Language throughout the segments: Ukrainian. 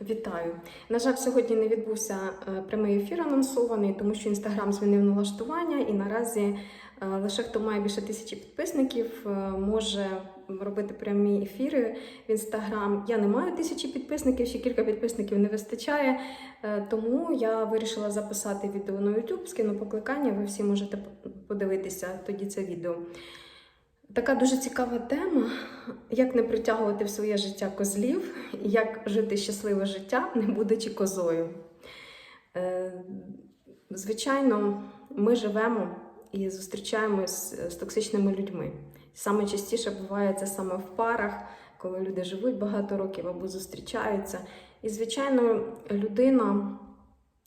Вітаю! На жаль, сьогодні не відбувся е, прямий ефір анонсований, тому що інстаграм змінив налаштування, і наразі е, лише хто має більше тисячі підписників, е, може робити прямі ефіри в інстаграм. Я не маю тисячі підписників, ще кілька підписників не вистачає. Тому я вирішила записати відео на YouTube, скину покликання. Ви всі можете подивитися тоді це відео. Така дуже цікава тема, як не притягувати в своє життя козлів, як жити щасливе життя, не будучи козою. Е, Звичайно, ми живемо і зустрічаємось з токсичними людьми. Саме частіше буває це саме в парах, коли люди живуть багато років або зустрічаються. І, звичайно, людина,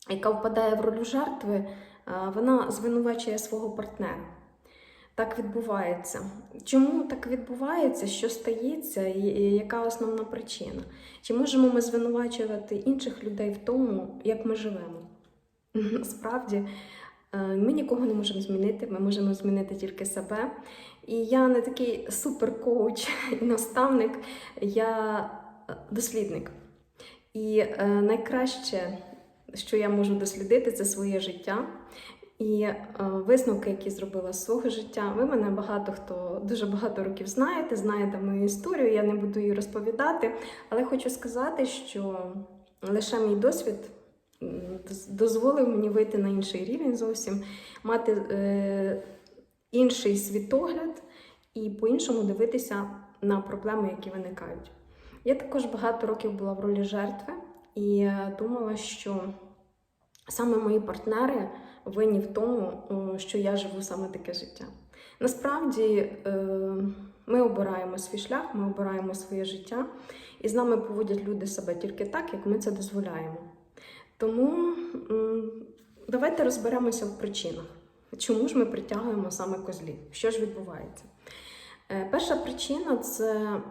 яка впадає в роль жертви, е, вона звинувачує свого партнера. Так відбувається. Чому так відбувається? Що стається, і яка основна причина? Чи можемо ми звинувачувати інших людей в тому, як ми живемо? Насправді, е, ми нікого не можемо змінити, ми можемо змінити тільки себе. І я не такий суперкоуч і наставник, я е, дослідник. І е, найкраще, що я можу дослідити, це своє життя. І е, висновки, які зробила з свого життя, ви мене багато хто дуже багато років знаєте, знаєте мою історію, я не буду її розповідати, але хочу сказати, що лише мій досвід дозволив мені вийти на інший рівень зовсім, мати е, інший світогляд і по-іншому дивитися на проблеми, які виникають. Я також багато років була в ролі жертви і е, думала, що саме мої партнери винні в тому, що я живу саме таке життя. Насправді е, ми обираємо свій шлях, ми обираємо своє життя, і з нами поводять люди себе тільки так, як ми це дозволяємо. Тому давайте розберемося в причинах, чому ж ми притягуємо саме козлів, що ж відбувається. Е, Перша причина це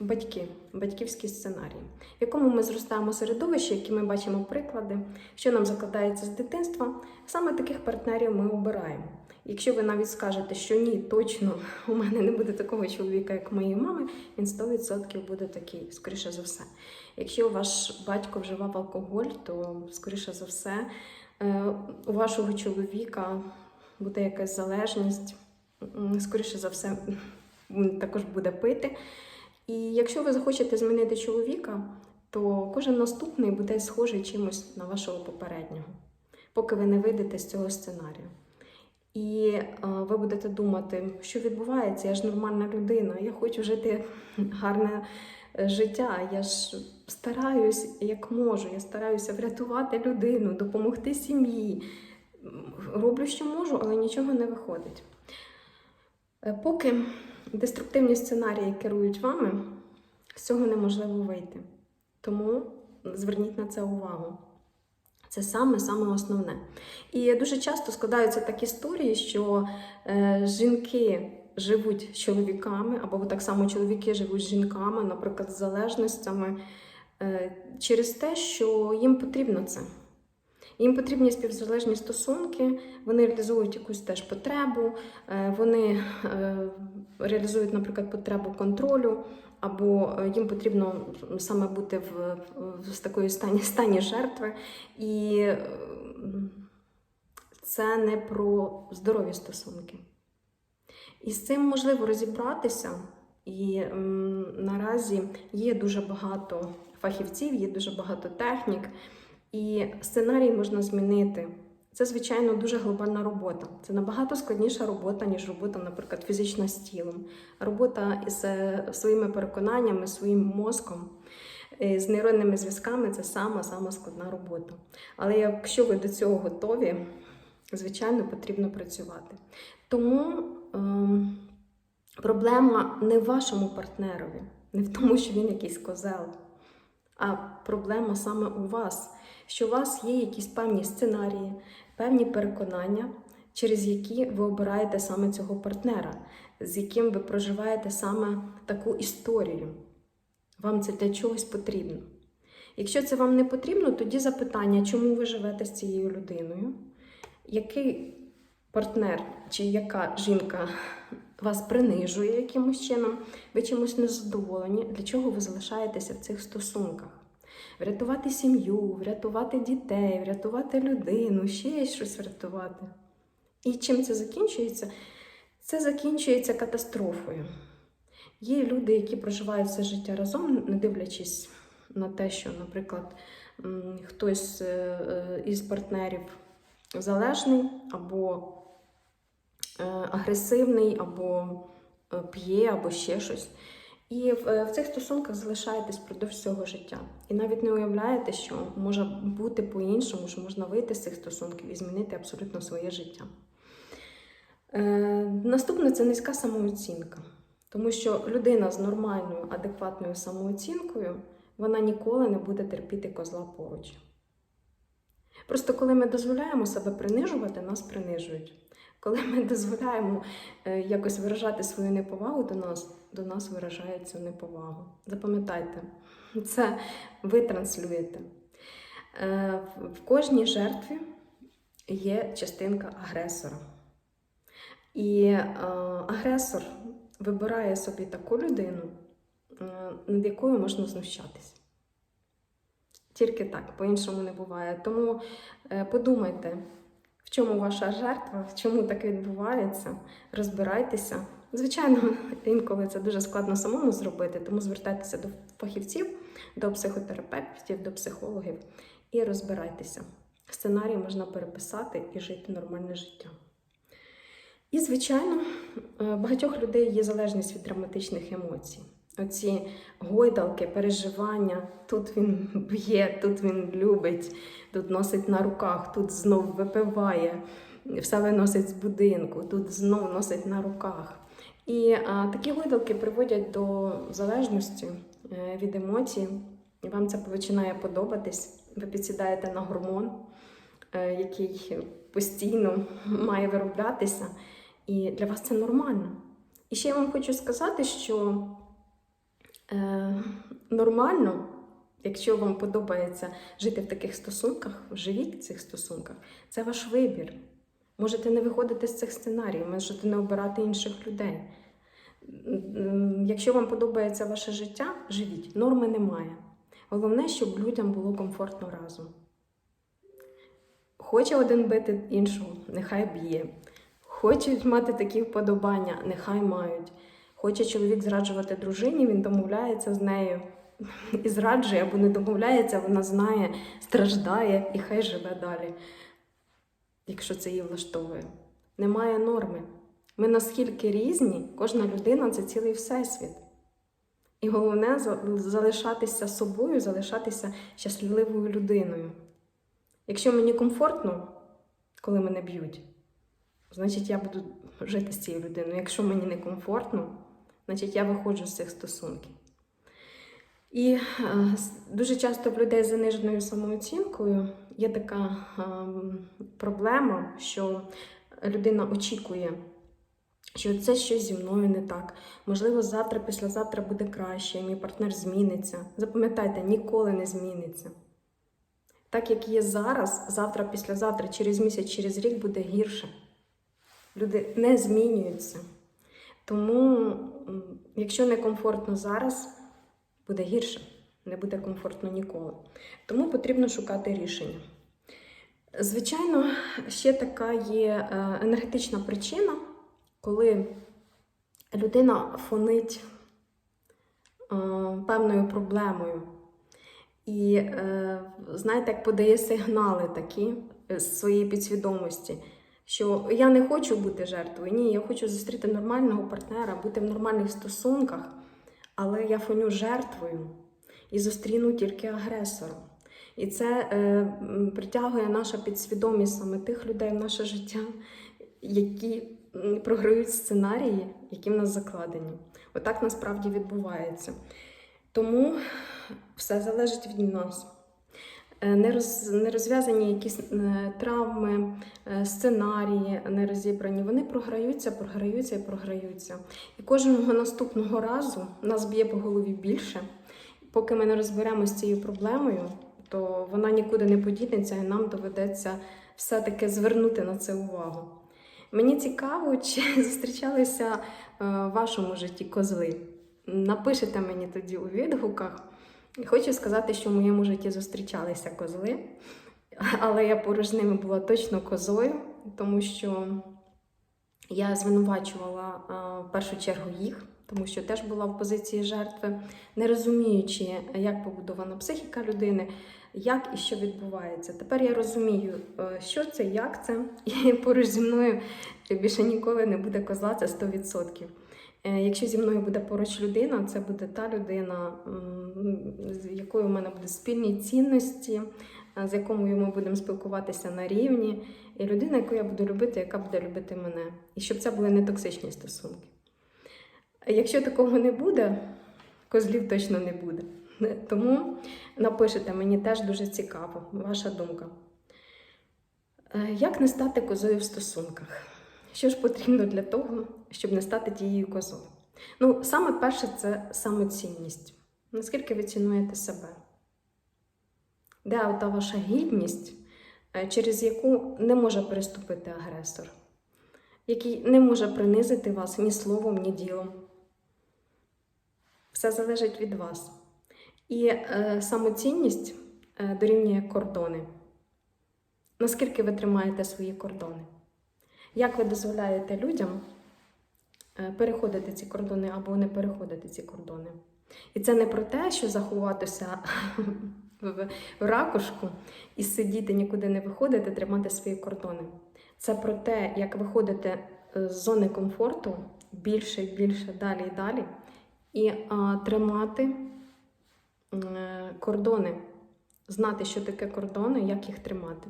батьки, батьківський сценарій, в якому ми зростаємо середовище, які ми бачимо приклади, що нам закладається з дитинства. Саме таких партнерів ми обираємо. Якщо ви навіть скажете, що ні, точно у мене не буде такого чоловіка, як моєї мами, він 100% буде такий, скоріше за все. Якщо ваш батько вживав алкоголь, то скоріше за все е, у вашого чоловіка буде якась залежність, скоріше за все, він також буде пити. І якщо ви захочете змінити чоловіка, то кожен наступний буде схожий чимось на вашого попереднього, поки ви не вийдете з цього сценарію. І е, ви будете думати, що відбувається, я ж нормальна людина, я хочу жити гарне е, життя. Я ж стараюсь як можу, я стараюся врятувати людину, допомогти сім'ї. Роблю, що можу, але нічого не виходить. Е, Поки деструктивні сценарії керують вами, з цього неможливо вийти. Тому зверніть на це увагу. Це саме саме основне. І дуже часто складаються такі історії, що е, жінки живуть з чоловіками, або так само чоловіки живуть з жінками, наприклад, з залежностями, е, через те, що їм потрібно це. Їм потрібні співзалежні стосунки, вони реалізують якусь теж потребу, е, вони е, реалізують, наприклад, потребу контролю, або е, їм потрібно саме бути в, в такої стані, стані жертви. І це не про здорові стосунки. І з цим можливо розібратися. І м, наразі є дуже багато фахівців, є дуже багато технік, і сценарій можна змінити. Це, звичайно, дуже глобальна робота. Це набагато складніша робота, ніж робота, наприклад, фізична з тілом. Робота із е, своїми переконаннями, своїм мозком, е, з нейронними зв'язками це сама сама складна робота. Але якщо ви до цього готові, звичайно, потрібно працювати. Тому ем, проблема не в вашому партнерові, не в тому, що він якийсь козел, а проблема саме у вас, що у вас є якісь певні сценарії, певні переконання, через які ви обираєте саме цього партнера, з яким ви проживаєте саме таку історію. Вам це для чогось потрібно. Якщо це вам не потрібно, тоді запитання, чому ви живете з цією людиною, який партнер чи яка жінка вас принижує якимось чином, ви чимось незадоволені, для чого ви залишаєтеся в цих стосунках. Врятувати сім'ю, врятувати дітей, врятувати людину, ще щось врятувати. І чим це закінчується? Це закінчується катастрофою. Є люди, які проживають все життя разом, не дивлячись на те, що, наприклад, хтось е, е, із партнерів залежний або е, агресивний, або п'є, або ще щось. І в, е, в цих стосунках залишаєтесь впродовж всього життя. І навіть не уявляєте, що може бути по-іншому, що можна вийти з цих стосунків і змінити абсолютно своє життя. Е, наступне це низька самооцінка. Тому що людина з нормальною, адекватною самооцінкою, вона ніколи не буде терпіти козла поруч. Просто коли ми дозволяємо себе принижувати, нас принижують. Коли ми дозволяємо е, якось виражати свою неповагу до нас, до нас виражають цю неповагу. Запам'ятайте, це ви транслюєте. Е, в- кожній жертві є частинка агресора. І е, агресор вибирає собі таку людину, над якою можна знущатись. Тільки так, по-іншому не буває. Тому подумайте, в чому ваша жертва, в чому так відбувається, розбирайтеся. Звичайно, інколи це дуже складно самому зробити, тому звертайтеся до фахівців, до психотерапевтів, до психологів і розбирайтеся. Сценарій можна переписати і жити нормальне життя. І, звичайно, е, багатьох людей є залежність від драматичних емоцій. Оці гойдалки, переживання, тут він б'є, тут він любить, тут носить на руках, тут знов випиває, все виносить з будинку, тут знов носить на руках. І а, такі гойдалки приводять до залежності е, від емоцій, і вам це починає подобатись. Ви підсідаєте на гормон, е, який постійно має вироблятися, і для вас це нормально. І ще я вам хочу сказати, що е, нормально, якщо вам подобається жити в таких стосунках, живіть в цих стосунках, це ваш вибір. Можете не виходити з цих сценаріїв, можете не обирати інших людей. Якщо вам подобається ваше життя, живіть. Норми немає. Головне, щоб людям було комфортно разом. Хоче один бити іншого, нехай б'є. Хочуть мати такі вподобання, нехай мають. Хоче чоловік зраджувати дружині, він домовляється з нею і зраджує або не домовляється, вона знає, страждає і хай живе далі, якщо це її влаштовує. Немає норми. Ми наскільки різні, кожна людина це цілий всесвіт. І головне залишатися собою, залишатися щасливою людиною. Якщо мені комфортно, коли мене б'ють, значить я буду жити з цією людиною. Якщо мені не комфортно, значить я виходжу з цих стосунків. І е, дуже часто в людей з заниженою самооцінкою є така ем, проблема, що людина очікує, що це щось зі мною не так. Можливо, завтра, післязавтра буде краще, мій партнер зміниться. Запам'ятайте, ніколи не зміниться. Так як є зараз, завтра, післязавтра, через місяць, через рік буде гірше. Люди не змінюються. Тому, якщо не комфортно зараз, буде гірше, не буде комфортно ніколи. Тому потрібно шукати рішення. Звичайно, ще така є е, енергетична причина, коли людина фонить е, певною проблемою. І е, знаєте, як подає сигнали такі з своєї підсвідомості, що я не хочу бути жертвою, ні, я хочу зустріти нормального партнера, бути в нормальних стосунках, але я фоню жертвою і зустріну тільки агресора. І це е, притягує наша підсвідомість саме тих людей в наше життя, які програють сценарії, які в нас закладені. Отак насправді відбувається. Тому все залежить від нас. Е, Не, роз, не розв'язані якісь е, травми, е, сценарії не розібрані, вони програються, програються і програються. І кожного наступного разу нас б'є по голові більше. Поки ми не розберемося з цією проблемою, то вона нікуди не подінеться, і нам доведеться все-таки звернути на це увагу. Мені цікаво, чи зустрічалися в вашому житті козли. Напишите мені тоді у відгуках. Хочу сказати, що в моєму житті зустрічалися козли, але я поруч з ними була точно козою, тому що я звинувачувала в першу чергу їх, тому що теж була в позиції жертви, не розуміючи, як побудована психіка людини, як і що відбувається. Тепер я розумію, е, що це, як це, і поруч зі мною більше ніколи не буде козла, це 100%. Е, Якщо зі мною буде поруч людина, це буде та людина, з якою в мене будуть спільні цінності, е, з якою ми будемо спілкуватися на рівні, і людина, яку я буду любити, яка буде любити мене. І щоб це були не токсичні стосунки. Якщо такого не буде, козлів точно не буде. Тому напишете, мені теж дуже цікаво, ваша думка. Е, Як не стати козою в стосунках? Що ж потрібно для того, щоб не стати тією козою? Ну, саме перше це самоцінність. Наскільки ви цінуєте себе? Де та ваша гідність, е, через яку не може переступити агресор, який не може принизити вас ні словом, ні ділом. Все залежить від вас. І е, самоцінність е, дорівнює кордони. Наскільки ви тримаєте свої кордони? Як ви дозволяєте людям е, переходити ці кордони або не переходити ці кордони? І це не про те, що заховатися в ракушку і сидіти, нікуди не виходити, тримати свої кордони. Це про те, як виходити е, з зони комфорту більше і більше, далі і далі, і а, тримати е, кордони, знати, що таке кордони, як їх тримати.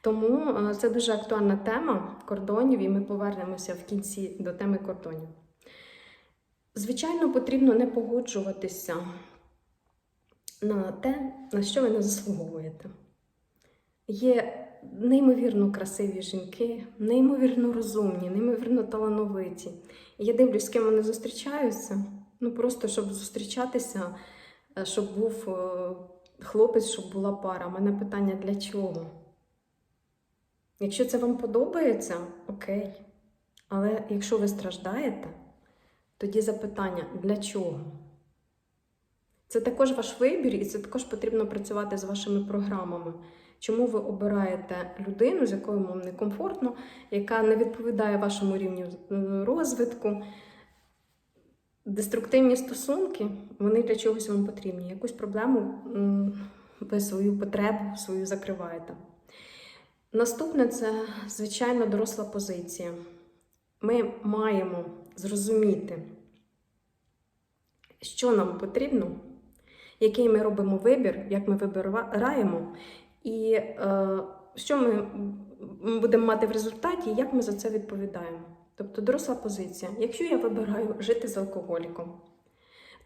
Тому е, це дуже актуальна тема кордонів, і ми повернемося в кінці до теми кордонів. Звичайно, потрібно не погоджуватися на те, на що ви не заслуговуєте. Є неймовірно красиві жінки, неймовірно розумні, неймовірно талановиті. Я дивлюсь, з ким вони зустрічаються. Ну просто щоб зустрічатися, е, щоб був е, хлопець, щоб була пара. У мене питання для чого? Якщо це вам подобається, окей. Але якщо ви страждаєте, тоді запитання для чого? Це також ваш вибір, і це також потрібно працювати з вашими програмами. Чому ви обираєте людину, з якою вам некомфортно, яка не відповідає вашому рівню е, розвитку? Деструктивні стосунки, вони для чогось вам потрібні. Якусь проблему ви свою потребу свою закриваєте. Наступне це, звичайно, доросла позиція. Ми маємо зрозуміти, що нам потрібно, який ми робимо вибір, як ми вибираємо, і е, що ми будемо мати в результаті, як ми за це відповідаємо. Тобто доросла позиція. Якщо я вибираю жити з алкоголіком,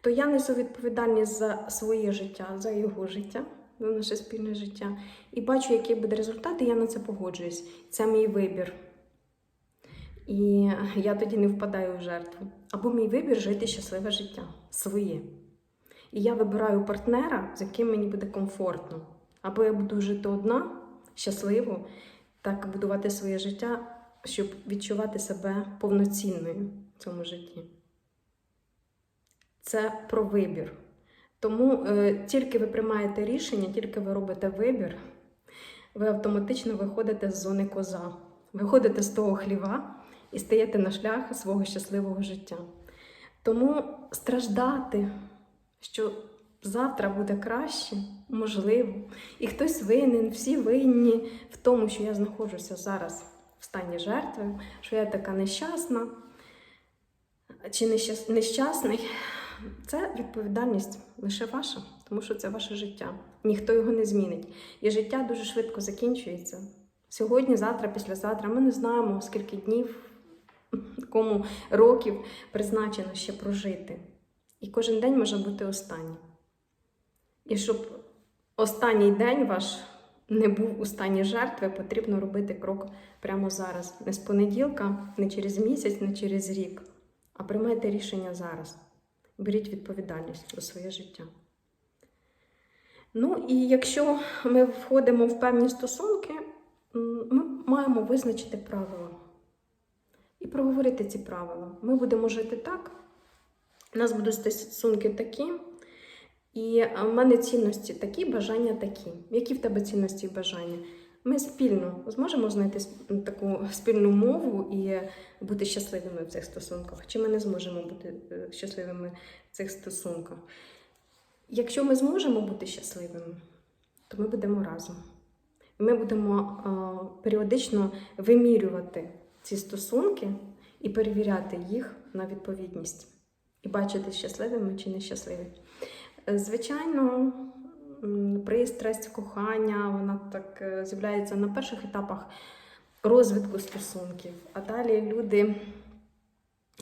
то я несу відповідальність за своє життя, за його життя, за наше спільне життя. І бачу, який буде результат, і я на це погоджуюсь. Це мій вибір. І я тоді не впадаю в жертву. Або мій вибір жити щасливе життя, своє. І я вибираю партнера, з яким мені буде комфортно. Або я буду жити одна, щасливо, так будувати своє життя, щоб відчувати себе повноцінною в цьому житті. Це про вибір. Тому е, тільки ви приймаєте рішення, тільки ви робите вибір, ви автоматично виходите з зони коза, виходите з того хліва і стаєте на шлях свого щасливого життя. Тому страждати, що завтра буде краще, можливо, і хтось винен, всі винні в тому, що я знаходжуся зараз в стані жертви, що я така нещасна чи нещасний. Це відповідальність лише ваша, тому що це ваше життя. Ніхто його не змінить. І життя дуже швидко закінчується. Сьогодні, завтра, післязавтра ми не знаємо, скільки днів, кому років призначено ще прожити. І кожен день може бути останній. І щоб останній день ваш не був у стані жертви, потрібно робити крок прямо зараз. Не з понеділка, не через місяць, не через рік, а приймайте рішення зараз. Беріть відповідальність за своє життя. Ну і якщо ми входимо в певні стосунки, ми маємо визначити правила і проговорити ці правила. Ми будемо жити так, у нас будуть стосунки такі, І в мене цінності такі, бажання такі. Які в тебе цінності і бажання? Ми спільно зможемо знайти таку спільну мову і бути щасливими в цих стосунках? Чи ми не зможемо бути е, щасливими в цих стосунках? Якщо ми зможемо бути щасливими, то ми будемо разом. Ми будемо е, періодично вимірювати ці стосунки і перевіряти їх на відповідність, і бачити, щасливими чи нещасливі. Е, Звичайно, пристрасть, кохання, вона так е, з'являється на перших етапах розвитку стосунків, а далі люди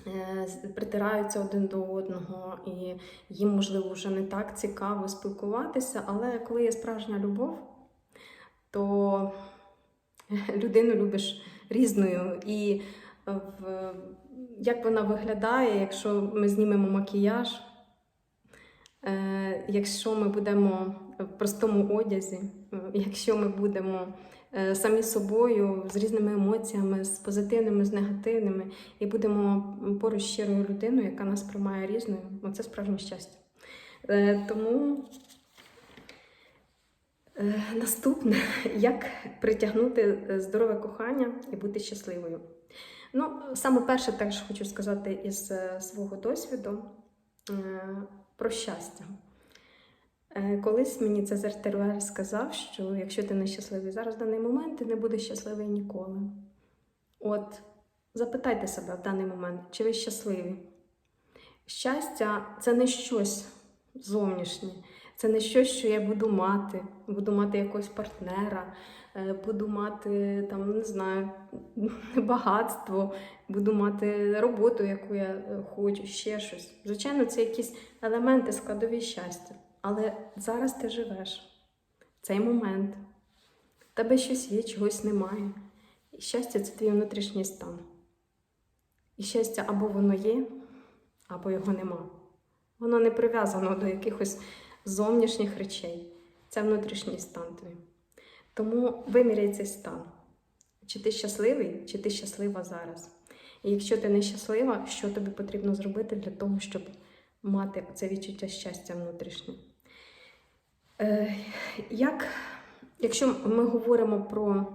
е, притираються один до одного, і їм, можливо, вже не так цікаво спілкуватися, але коли є справжня любов, то людину любиш різною. І е, в, як вона виглядає, якщо ми знімемо макіяж, якщо ми будемо в простому одязі, е, якщо ми будемо е, самі собою, з різними емоціями, з позитивними, з негативними, і будемо поруч щирою людиною, яка нас приймає різною, це справжнє щастя. Е, Тому Наступне, як притягнути здорове кохання і бути щасливою. Ну, саме перше, теж хочу сказати із свого досвіду про щастя. Е, Колись мені Цезар Теруель сказав, що якщо ти не щасливий зараз в даний момент, ти не будеш щасливий ніколи. От, запитайте себе в даний момент, чи ви щасливі? Щастя це не щось зовнішнє. Це не щось, що я буду мати. Буду мати якогось партнера, е, буду мати там, не знаю, багатство, буду мати роботу, яку я е, хочу, ще щось. Звичайно, це якісь елементи складові щастя. Але зараз ти живеш в цей момент. В тебе щось є, чогось немає. І щастя це твій внутрішній стан. І щастя або воно є, або його нема. Воно не прив'язано до якихось зовнішніх речей. Це внутрішній стан твій. Тому виміряй цей стан. Чи ти щасливий, чи ти щаслива зараз. І якщо ти не щаслива, що тобі потрібно зробити для того, щоб мати це відчуття щастя внутрішнє? Е, як, якщо ми говоримо про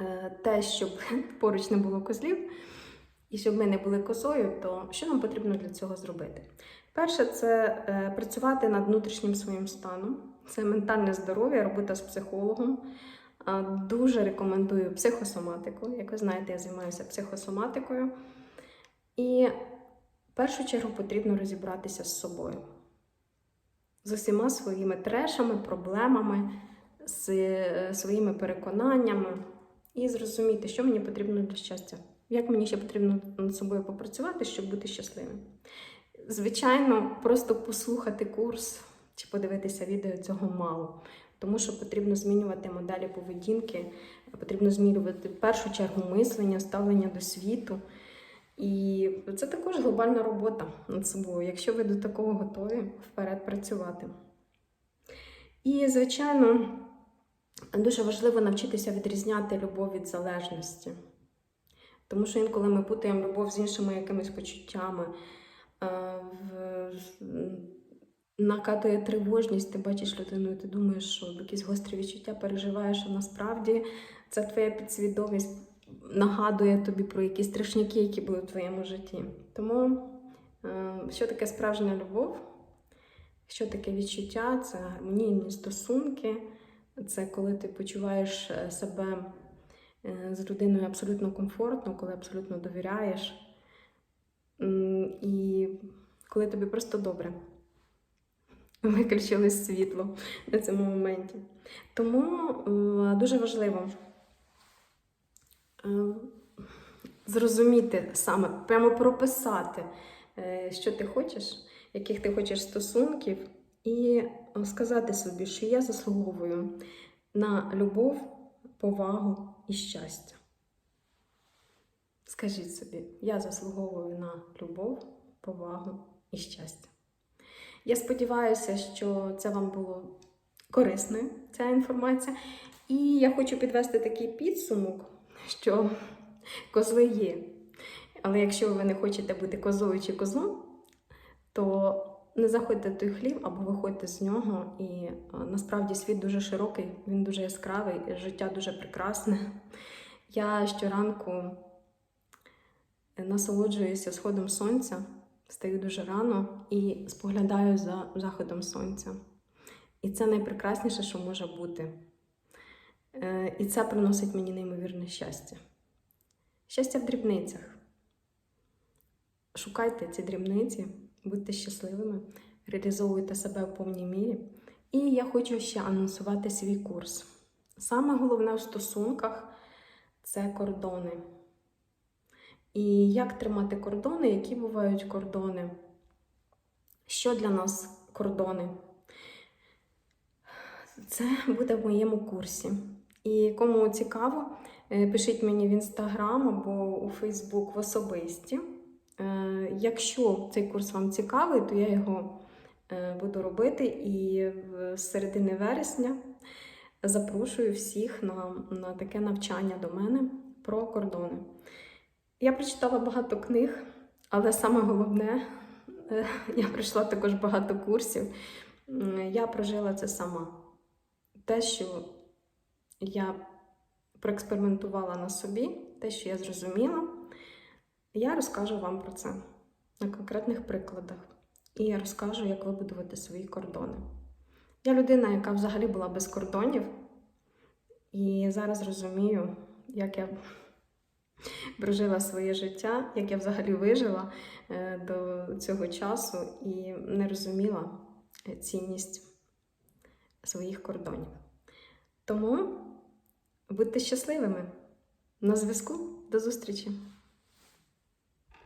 е, те, щоб поруч не було козлів, і щоб ми не були козою, то що нам потрібно для цього зробити? Перше, це е, працювати над внутрішнім своїм станом, це ментальне здоров'я, робота з психологом. Дуже рекомендую психосоматику. Як ви знаєте, я займаюся психосоматикою. І в першу чергу потрібно розібратися з собою, з усіма своїми трешами, проблемами, з е, своїми переконаннями і зрозуміти, що мені потрібно для щастя. Як мені ще потрібно над собою попрацювати, щоб бути щасливим. Звичайно, просто послухати курс чи подивитися відео цього мало, тому що потрібно змінювати моделі поведінки, потрібно змінювати в першу чергу мислення, ставлення до світу. І це також глобальна робота над собою, якщо ви до такого готові вперед працювати. І, звичайно, дуже важливо навчитися відрізняти любов від залежності. Тому що інколи ми путаємо любов з іншими якимись почуттями. е, Накатує тривожність, ти бачиш людину, і ти думаєш, що якісь гострі відчуття переживаєш, а насправді це твоя підсвідомість нагадує тобі про якісь страшняки, які були в твоєму житті. Тому, е, що таке справжня любов? Що таке відчуття? Це гармонійні стосунки, це коли ти почуваєш е, себе е, з людиною абсолютно комфортно, коли абсолютно довіряєш. І коли тобі просто добре. Виключили світло на цьому моменті. Тому дуже важливо зрозуміти саме, прямо прописати, е, що ти хочеш, яких ти хочеш стосунків, і е, сказати собі, що я заслуговую на любов, повагу і щастя. Скажіть собі, я заслуговую на любов, повагу і щастя. Я сподіваюся, що це вам було корисною, ця інформація. І я хочу підвести такий підсумок, що козли є. Але якщо ви не хочете бути козою чи козлом, то не заходьте в той хлів або виходьте з нього. І насправді світ дуже широкий, він дуже яскравий, життя дуже прекрасне. Я щоранку насолоджуюся сходом сонця, стаю дуже рано і споглядаю за заходом сонця. І це найпрекрасніше, що може бути. Е, І це приносить мені неймовірне щастя. Щастя в дрібницях. Шукайте ці дрібниці, будьте щасливими, реалізовуйте себе в повній мірі. І я хочу ще анонсувати свій курс. Саме головне в стосунках це кордони. І як тримати кордони, які бувають кордони? Що для нас кордони? Це буде в моєму курсі. І кому цікаво, е, пишіть мені в інстаграм або у Фейсбук в особисті. Е, Якщо цей курс вам цікавий, то я його е, буду робити і з середини вересня запрошую всіх на, на таке навчання до мене про кордони. Я прочитала багато книг, але саме головне, я пройшла також багато курсів. Я прожила це сама. Те, що я проекспериментувала на собі, те, що я зрозуміла, я розкажу вам про це на конкретних прикладах. І я розкажу, як вибудувати свої кордони. Я людина, яка взагалі була без кордонів, і зараз розумію, як я прожила своє життя, як я взагалі вижила е, до цього часу і не розуміла е, цінність своїх кордонів. Тому будьте щасливими. На зв'язку. До зустрічі!